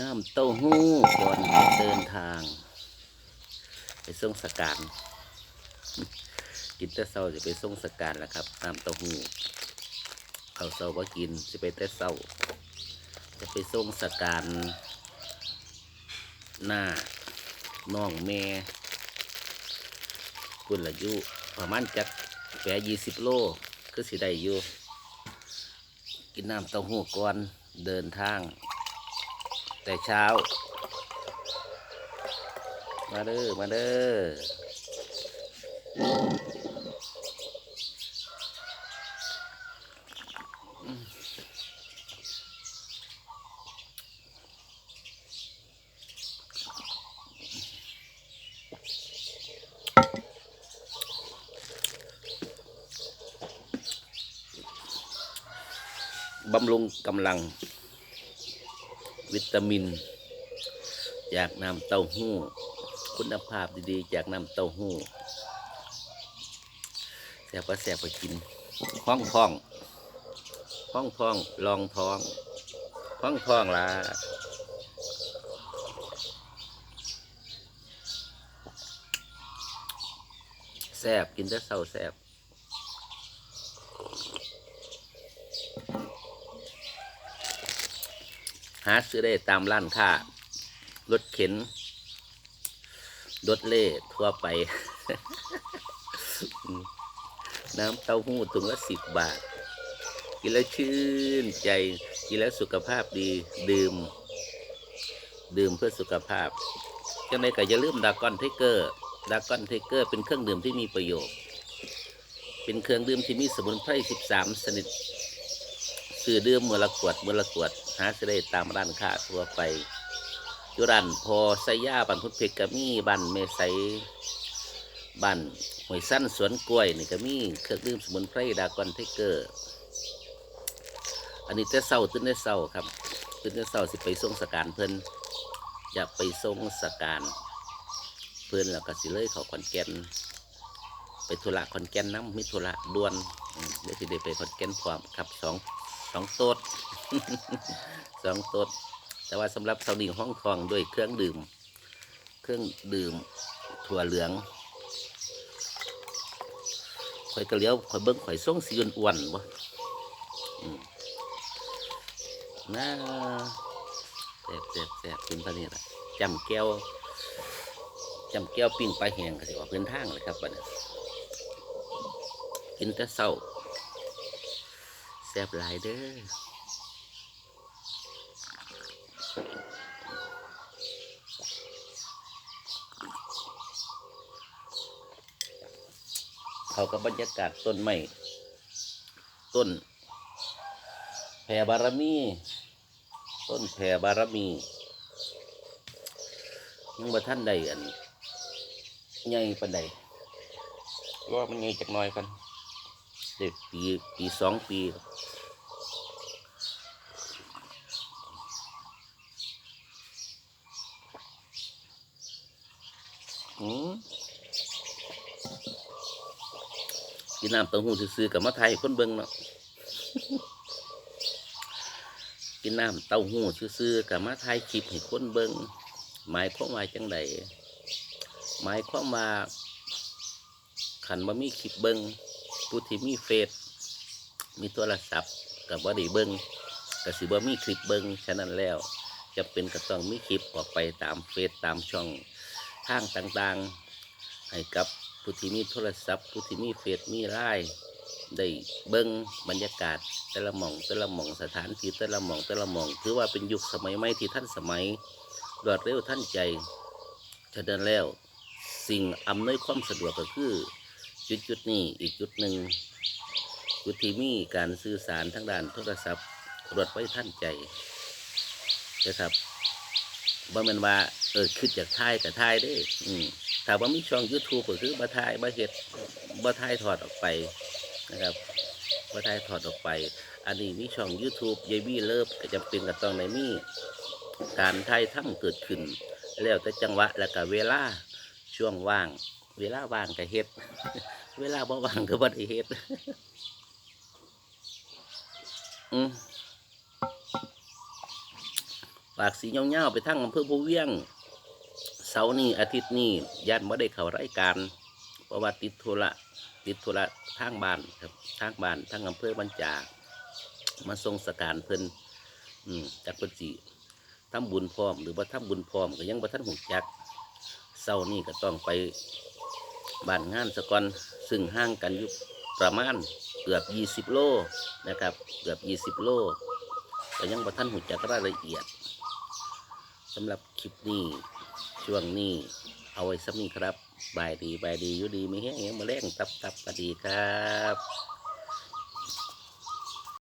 น้ำเต้าหู้ก่อนเดินทาง ไปส่งสการกินแต่เศร้าจะไปส่งสการแล้วครับน้ำเต้าหู้เขาเศร้าก็กินจะไปแต่เศร้า จะไปส่งสการหน้าน้องแม่คุณละยุประมาณจักแปยี่สิบโลคือสิได้อยู่กินน้ำเต้าหู้ก่อนเดินทาง แต่เช้า มาเด้อมาเด้อบำรุงกำลัง วิตามิน จากน้ำเต้าหู้ คุณภาพดีๆ จากน้ำเต้าหู้แซ่บก็แซ่บไปกินห้องท้องห้องท้องลองท้องห้องท้องละแซ่บกินแต่เศร้าแซ่บาซื้อได้ตามร้านค้ารถเข็นรถเล่ทั่วไป น้ำเต้าหู้ถุงละสิบบาท กินแล้วชื่นใจ กินแล้วสุขภาพดี ดื่ม ดื่มเพื่อสุขภาพจังไดก็อย่าลืมดากอนไทเกอร์ดากอนไทเกอร์เป็นเครื่องดื่มที่มีประโยชน์ เป็นเครื่องดื่มที่มีสมุนไพร 13 ชนิด ซื้อดื่มมือละขวดมือละขวด หาซื้อได้ตามร้านค้าทั่วไปยุรันพอไซย่าบันพุทธเพชรกมีบันเมไซบันหวยสั้นสวนกล้วยนี่ก็มีเครื่องดื่มสมุนไพรดากอนไทเกอร์ อันนี้แต่เศร้าตื่นแต่เศร้าครับตื่นแต่เศร้าสิไปส่งสการเพิ่นอยากไปส่งสการเพิ่นแล้วก็สิเลยเขาขอนแก่นไปธุระขอนแก่นน้ำมิธุระด่วนเดี๋ยวสิได้ไปขอนแก่นพร้อมครับสอง สองตดสองตดแต่ว่าสำหรับสาหนิงห้องทองด้วยเครื่องดื่ม เครื่องดื่มถั่วเหลืองข่อยกระเลี้ยวข่อยเบิ้งข่อยส่งสีอ้วนๆบ่น่าแซ่บแซ่บแซ่บกินตอนนี้ละจำแก้วจำแก้วปิ้งปลาแห้งก็สิออกเดินทางเลยครับบัดนี้กินแต่เศร้า แซ่บหลายเด้อเขากับบรรยากาศต้นไม้ต้นแผ่บารมี ต้นแผ่บารมียังบ่ท่านใดอันใหญ่ปานใดรอมันใหญ่จักหน่อยกัน เด็กปีปีสองปีอืมกินน้ำเต้าหู้ซื้อๆกับมาไทยคนเบิ่งเนาะกินน้ำเต้าหู้ซื้อๆกับมาไทยคลิปให้คนเบิ่งหมายความว่าจังใดหมายความว่าขันบ่มีคลิปเบิ่ง ผู้ที่มีเฟซมีโทรศัพท์กับบ่ได้เบิ่งก็สิบ่มีคลิปเบิ่งฉะนั้นแล้วจะเป็นก็ต้องมีคลิปออกไปตามเฟซตามช่องทางต่างๆ ให้กับผู้ที่มีโทรศัพท์ผู้ที่มีเฟซมีไลน์ได้เบิ้งบรรยากาศ แต่ละหม่องแต่ละหม่องสถานที่แต่ละหม่องแต่ละหม่องถือว่าเป็นยุคสมัยใหม่ที่ท่านสมัยรวดเร็วท่านใจฉะนั้นแล้ว สิ่งอำนวยความสะดวกก็คือ จุดจุดๆนี้อีกจุดหนึ่งจุดที่มีการสื่อสารทางด้านโทรศัพท์รวดไว้ท่านใจนะครับบ่แม่นว่าเออคิดจากทายกับทายเด้อืมถ้าว่ามีช่อง YouTube ก็คือบ่ทายบ่เฮ็ดบ่ทายถอดออกไปนะครับบ่ทายถอดออกไป อันนี้มีช่อง YouTube ยายบี้เลิฟก็จำเป็นก็ต้องได้มีการทายทํเกิดขึ้น แล้วแต่จังหวะแล้วก็เวลาช่วงว่าง เวลาว่างก็เฮ็ด เวลาบ่ว่างก็บ่ได้เฮ็ดอืมปากสีเงาๆไปทั้งอำเภอภูเวียง เสาร์นี้อาทิตย์นี้ญาติไม่ได้เข้ารายการเพราะว่าติดธุระติดธุระทางบ้านครับทางบ้านทางอำเภอบรรจามาทรงสการเพิ่นอืมจากเพิ่นสิทำบุญพร้อม หรือว่าทำบุญพร้อมก็ยังบ่ทันหูจักเสาร์นี้ก็ต้องไป บ้านงานสะกอนซึ่งห่างกันอยู่ประมาณเกือบ 20 โลนะครับ เกือบ 20 โลแต่ยังบ่ท่านหูจักรายละเอียดสำหรับคลิปนี้ช่วงนี้เอาไว้สักนี้ครับ บายดีบายดีอยู่ดีไม่แห้งยังมาแรงตับตับก็ดีครับ